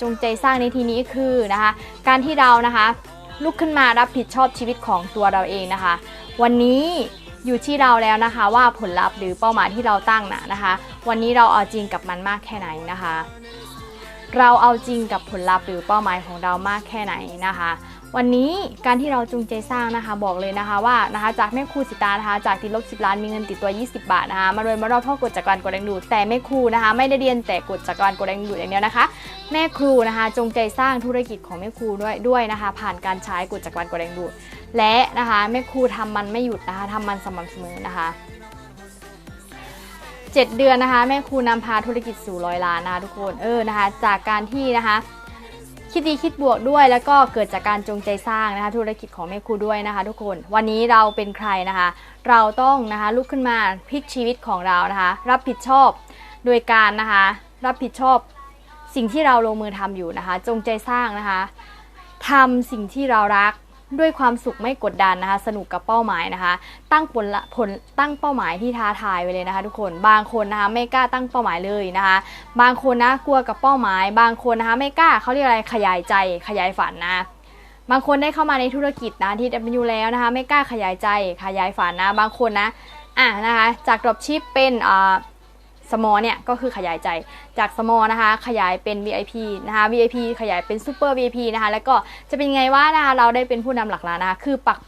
จงใจสร้างในที่นี้คือนะคะ การที่เรานะคะลุกขึ้นมารับผิดชอบชีวิตของตัวเราเองนะคะ วันนี้อยู่ที่เราแล้วนะคะว่าผลลัพธ์หรือเป้าหมายที่เราตั้งนะนะคะ วันนี้เราเอาจริงกับมันมากแค่ไหนนะคะ เราเอาจริงกับผลลัพธ์หรือเป้าหมายของเรามากแค่ไหนนะคะ วันนี้การที่เราจงใจสร้างนะคะ บอกเลยนะคะว่านะคะจากแม่ครูสิตานะคะจากติดลบ10ล้านมีเงินติดตัว 20 บาทนะคะมารวยมารอดเพ่อกดจากการกดแรงดูดแต่แม่ครูนะคะ ไม่ได้เรียนแต่กดจากการกดแรงดูดอย่างเดียวนะคะ แม่ครูนะคะจงใจสร้างธุรกิจของแม่ครูด้วยด้วยนะคะ ผ่านการใช้กดจากการกดแรงดูดและนะคะแม่ครูทำมันไม่หยุดนะคะทำมันสม่ำเสมอนะคะ 7 เดือนนะคะ แม่ครูนำพาธุรกิจสู่ร้อยล้านนะคะทุกคนเออนะคะ จากการที่นะคะคิดดีคิดบวกด้วยแล้วก็เกิดจากการจงใจสร้างนะคะ ธุรกิจของแม่ครูด้วยนะคะ ทุกคนวันนี้เราเป็นใครนะคะ เราต้องนะคะลุกขึ้นมาพลิกชีวิตของเรานะคะ รับผิดชอบโดยการนะคะ รับผิดชอบสิ่งที่เราลงมือทำอยู่นะคะ จงใจสร้างนะคะทำสิ่งที่เรารัก ด้วยความสุขไม่กดดันนะคะ สนุกกับเป้าหมายนะคะ ตั้งผลผลตั้งเป้าหมายที่ท้าทายไว้เลยนะคะ ทุกคนบางคนนะคะไม่กล้าตั้งเป้าหมายเลยนะคะ บางคนนะกลัวกับเป้าหมาย บางคนนะคะไม่กล้าเขาเรียกอะไรขยายใจขยายฝันนะบางคนได้เข้ามาในธุรกิจนะที่เป็นอยู่แล้วนะคะ ไม่กล้าขยายใจขยายฝันนะบางคนนะอะนะคะจากดรอปชิปเป็นอ่า สมอเนี่ยก็คือขยายใจจากสมอนะคะขยายเป็น VIP นะคะ VIP ขยายเป็น Super VIP นะคะแล้วก็จะเป็นไงว่านะคะเราได้เป็นผู้นำหลักล้านนะคะคือปัก